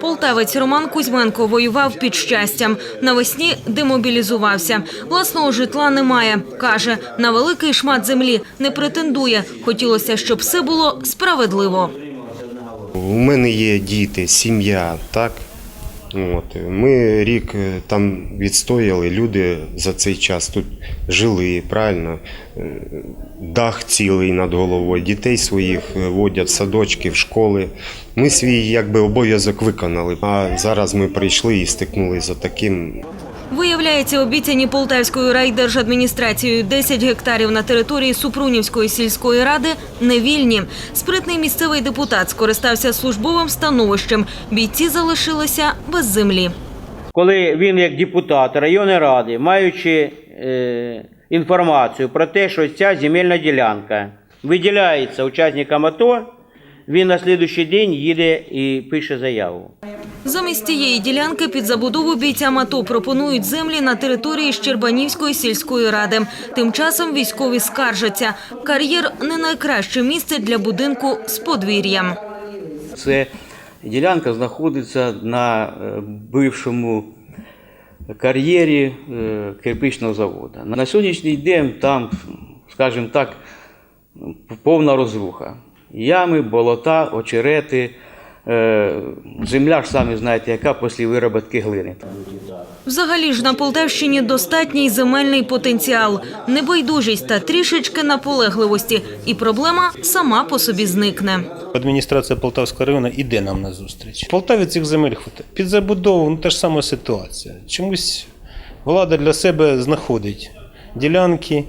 Полтавець Роман Кузьменко воював під щастям. Навесні демобілізувався. Власного житла немає. Каже, на великий шмат землі не претендує. Хотілося, щоб все було справедливо. У мене є діти, сім'я, так. От. Ми рік е, там відстояли, люди за цей час тут жили, правильно. Е, Дах цілий над головою, дітей своїх е, водять в садочки, в школи. Ми свій якби обов'язок виконали. А зараз ми прийшли і стикнулися за таким Виявляється, обіцяні Полтавською райдержадміністрацією 10 гектарів на території Супрунівської сільської ради невільні. Спритний місцевий депутат скористався службовим становищем. Бійці залишилися без землі. коли він як депутат районної ради, маючи е, інформацію про те, що ця земельна ділянка виділяється учасникам АТО, він на слідуючий день їде і пише заяву. Замість цієї ділянки під забудову бійцям АТО пропонують землі на території Щербанівської сільської ради. Тим часом військові скаржаться. Кар'єр не найкраще місце для будинку з подвір'ям. Це ділянка знаходиться на е, бившому кар'єрі е, кирпичного заводу. На сьогоднішній день там, скажімо так, повна розруха. Ями, болота, очерети. Е, Земля ж самі знаєте, яка після вироботки глини. Взагалі ж на Полтавщині достатній земельний потенціал, небайдужість та трішечки наполегливості, і проблема сама по собі зникне. Адміністрація Полтавського району іде нам на зустріч. В Полтаві цих земель хватає. Під забудову ну, та ж сама ситуація. Чомусь влада для себе знаходить ділянки.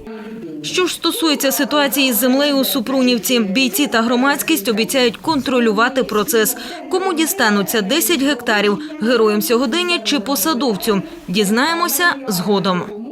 Що ж стосується ситуації з землею у Супрунівці, бійці та громадськість обіцяють контролювати процес. Кому дістануться 10 гектарів – героям сьогодення чи посадовцю? Дізнаємося згодом.